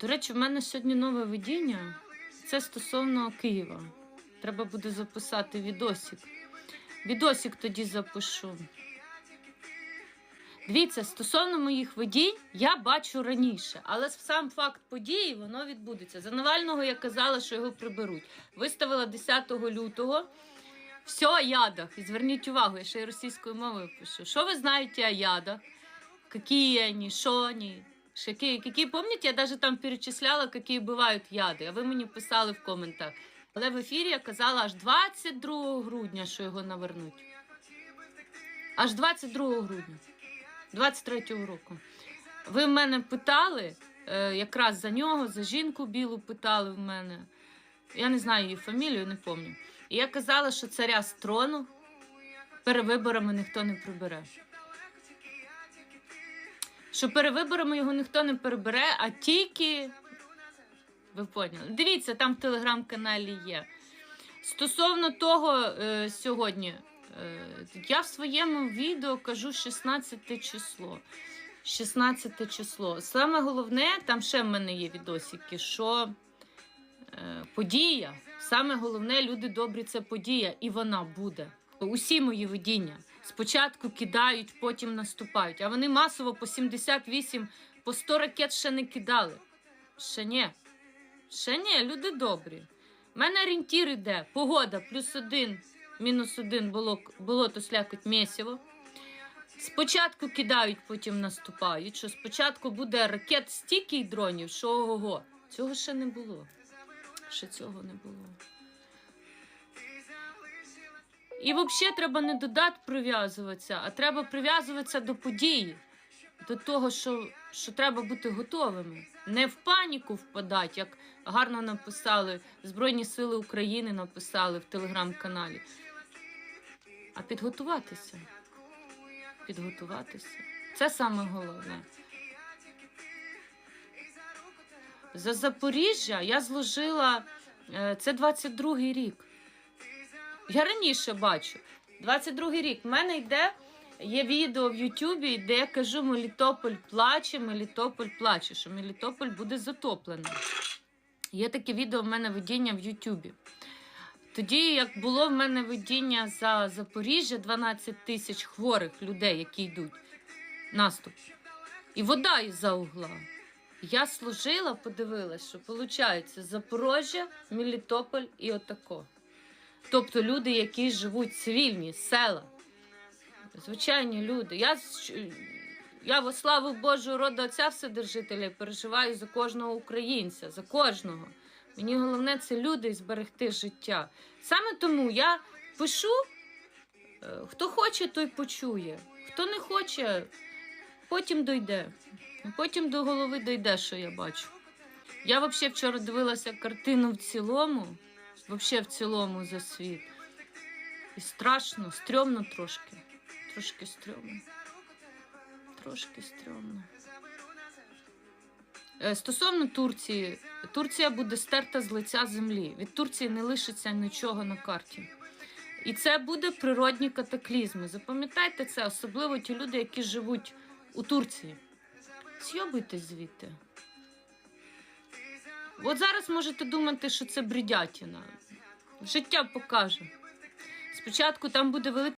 До речі, в мене сьогодні нове видіння. Це стосовно Києва. Треба буде записати відосик. Відосик тоді запишу. Дивіться, стосовно моїх видінь, я бачу раніше, але сам факт події воно відбудеться. За Навального я казала, що його приберуть. Виставила 10 лютого. Все о ядах. І зверніть увагу, я ще й російською мовою пишу. Що ви знаєте о ядах? Какие они, що они? Какие, какие, помните, я даже там перечисляла, які бувають яди, а ви мені писали в коментах. Але в ефірі я казала аж 22 грудня, що його навернуть. Аж 22 грудня, 23-го року. Ви в мене питали, е, якраз за нього, за жінку білу питали в мене. Я не знаю її фамілію, не пам'ятаю. І я казала, що царя з трону перевиборами ніхто не прибере. Що перевиборами його ніхто не перебере, а тільки. Ви поняли? Дивіться, там в телеграм-каналі є. Стосовно того е, сьогодні, е, я в своєму відео кажу 16 число. 16 число. Саме головне, там ще в мене є відосики, що е, подія. Саме головне, люди добрі, це подія, і вона буде. Усі мої видіння. Спочатку кидають, потім наступають. А вони масово по 78, по 100 ракет ще не кидали. Ще ні. Ще ні, люди добрі. У мене орієнтір іде. Погода плюс один, мінус один було, болото слякоть місіво. Спочатку кидають, потім наступають. Що спочатку буде ракет стільки й дронів, що ого. Цього ще не було. Ще цього не було. І взагалі треба не до дат прив'язуватися, а треба прив'язуватися до події, до того, що, що треба бути готовими. Не в паніку впадати, як гарно написали Збройні Сили України написали в телеграм-каналі, а підготуватися. Підготуватися. Це саме головне. За Запоріжжя я зложила е, це 22-й рік. Я раніше бачу. 22-й рік. В мене йде є відео в Ютубі, де я кажу, Мелітополь плаче, Мелітополь плаче, що Мелітополь буде затоплений. Є таке відео в мене видіння в Ютубі. Тоді, як було в мене видіння за Запоріжжя, 12 тисяч хворих людей, які йдуть наступ. І вода із-за угла. Я служила, подивилась, що виходить Запорожжя, Мелітополь і отако. Тобто люди, які живуть цивільні, села, звичайні люди. Я, я во славу Божого роду Отця Вседержителя переживаю за кожного українця, за кожного. Мені головне це люди і зберегти життя. Саме тому я пишу, е, хто хоче, той почує. Хто не хоче, потім дойде. Потім до голови дойде, що я бачу. Я взагалі вчора дивилася картину в цілому, взагалі в цілому за світ. І страшно, стрьомно трошки. Трошки стрьомно. Трошки стрьомно. Е, Стосовно Турції, Турція буде стерта з лиця землі. Від Турції не лишиться нічого на карті. І це буде природні катаклізми. Запам'ятайте це, особливо ті люди, які живуть у Турції. Зйобуйтесь звідти. От зараз можете думати, що це бредятіна. Життя покаже. Спочатку там буде велика.